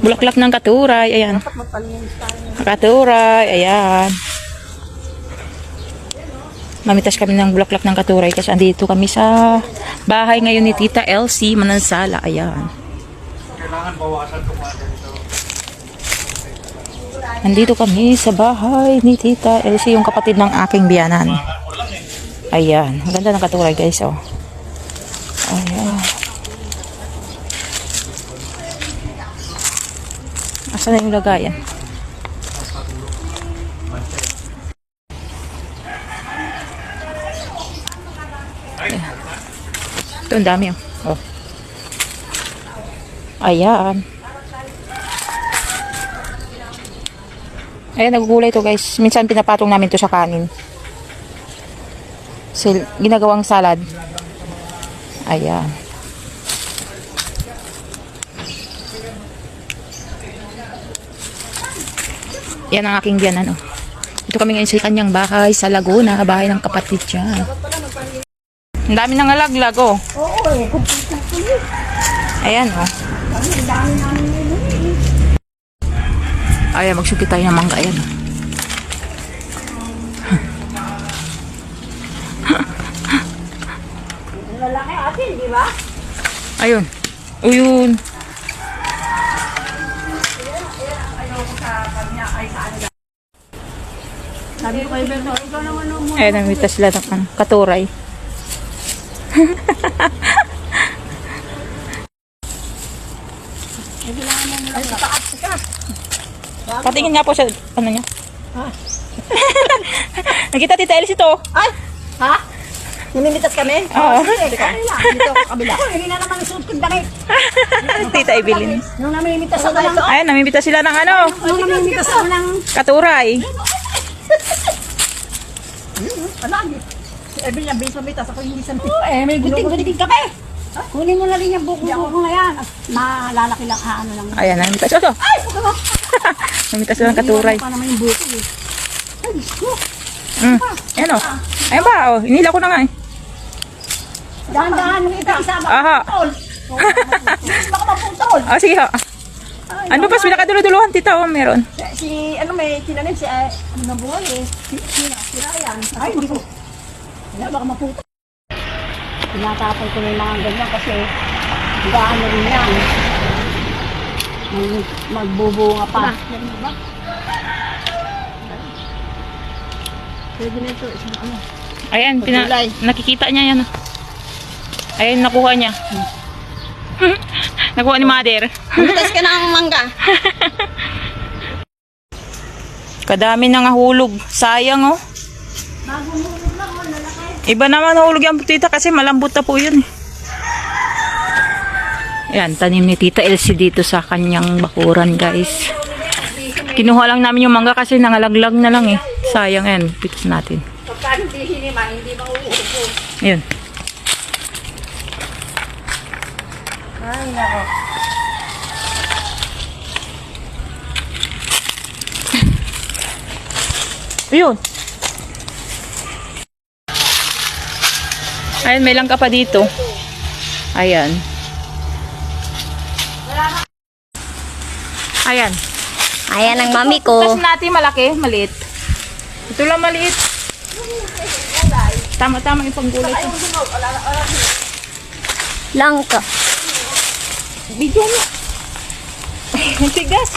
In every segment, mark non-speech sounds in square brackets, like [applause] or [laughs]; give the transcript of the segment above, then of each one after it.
Bulaklak ng katuray. Ayan. Katuray. Ayan. Mamitas kami ng bulaklak ng katuray kasi andito kami sa bahay ngayon ni Tita Elsie Manansala. Ayan. Nandito kami sa bahay ni Tita Elsie, yung kapatid ng aking biyanan. Ayan. Ang ganda ng katuray guys, oh. Asan yung lagayan? Ito, ang dami, oh. oh. Ayan. Ayan, nagugulay to guys. Minsan pinapatong namin to sa kanin. Sil ginagawang salad. Ayan. Yan ang aking biyanan, oh. Ito kami ngayon sa kanyang bahay sa Laguna, bahay ng kapatid niya. Ang dami ng alaglag, oh. Oo eh. Ayan, oh. Ang dami namin yun. Ayan, magsukit tayo ng mangga. Ayan, oh. Lalaki atin, di ba? Ayun. Uyun. Sabi ko kay Berto, ikaw naman ang mo. Ayan, namita sila ng ano, katuray. Ay, pataas ka. Patingin nga po sa, ano niya. Ha? [laughs] Nakita tita Elsie to. Ay! Ha? Namimitas kami? Oo. Sige, kabila. Dito, kabila. Hindi na naman suot kong damit. [laughs] tita Evelyn. Nung namimitas ako ng... Ayan, namimita sila ng ano, Nung namimitas ako ng... katuray. Ano? Si Evelyn ang bisa mitas. Ako hindi sa mitas. Eh, may guting-guting ka pa eh. Kunin mo na rin yung buko-buko na yan. Malalaki lang ha, ano lang. Ayan, namimita sila to. Ay, buko mo. [laughs] Namimita sila ng katuray. Pa naman yung buko eh. Ay, Diyos ko. Mm. Ayan, oh. Ayan ba, oh. Inila ko na nga, eh. Dahan-dahan yung ita isa. Aha. Baka maputol. Ah, sige, oh. Ano pa, pinakaduluduluhan, tita, oh, meron. Si, ano may tinanim si, eh, ano na buhay eh. Si, si, si Ryan. Ay, hindi ko. Wala, baka maputol. Tinatapon ko na yung mga ganyan kasi gaano rin yan. Mag, magbubunga pa. Pwede na ito, ano. Ayan, pina, nakikita niya yan. oh. Ayan, nakuha niya. nakuha ni mother. Butas ka ng mangga. [laughs] Kadami na nga hulog. Sayang, oh. Iba naman hulog yung tita kasi malambot na po yun. eh. Ayan, tanim ni Tita Elsie dito sa kanyang bakuran, guys. Kinuha lang namin yung mangga kasi nangalaglag na lang eh. Sayang, ayan. Pitas natin. Pagka hindi hinima, hindi mauupo. Ayan. Ay, nako. Ayun. Ayan, may langka pa dito. Ayan. Ayan. Ayan ang mami ko. Tapos natin malaki, maliit. Ito lang maliit. Tama-tama yung panggulay ko. Langka. Video mo. Ang tigas.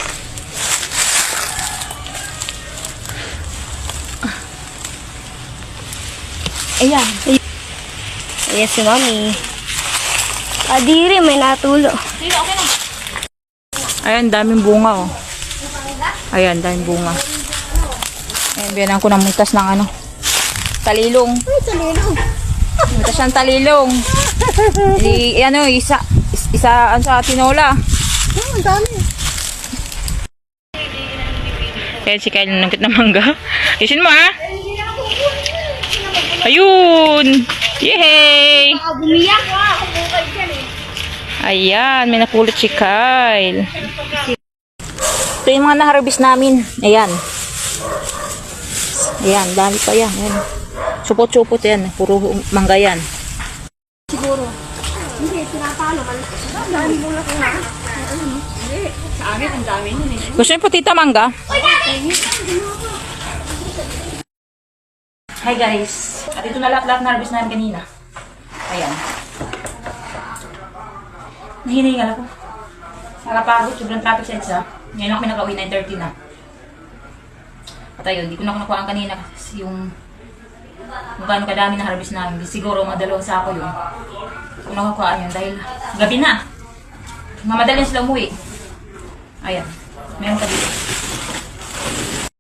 Ayan. Ayan si mami. Kadiri, may natulo. Ayan, daming bunga oh. Ayan, daming bunga. Ayan, biyanan ko ng mutas ng ano. Talilong. Ay, talilong. Mutas ng talilong. [laughs] I, ano, isa, is- isa, sa tinola. Oh, ang dami. Ayan, si Kyle nungkit na mangga. Isin mo ha. Ayun! Yay! Ayan, may napulot si Kyle. Ito yung mga na-harvest namin. Ayan. Ayan, dami pa yan. Ayan. Supot-supot yan. Puro mangga yan. Siguro. Hindi, tinatalo. Dami mo lang ha. Sa amin, ang dami nun eh. Gusto niyo po tita mangga? Hi guys. At ito na lahat-lahat na harvest namin kanina. Ayan. Nahinahingal ako. Nakapagod, sobrang traffic sa EDSA. Ngayon lang kami nakauwi, 9.30 na. At ayun, hindi ko na ako nakuha kanina kasi yung kung gaano kadami na harvest namin. Siguro mga dalawang sako yun. Nakakuhaan yun dahil gabi na. Mamadali sila umuwi. Ayan. Meron ka dito.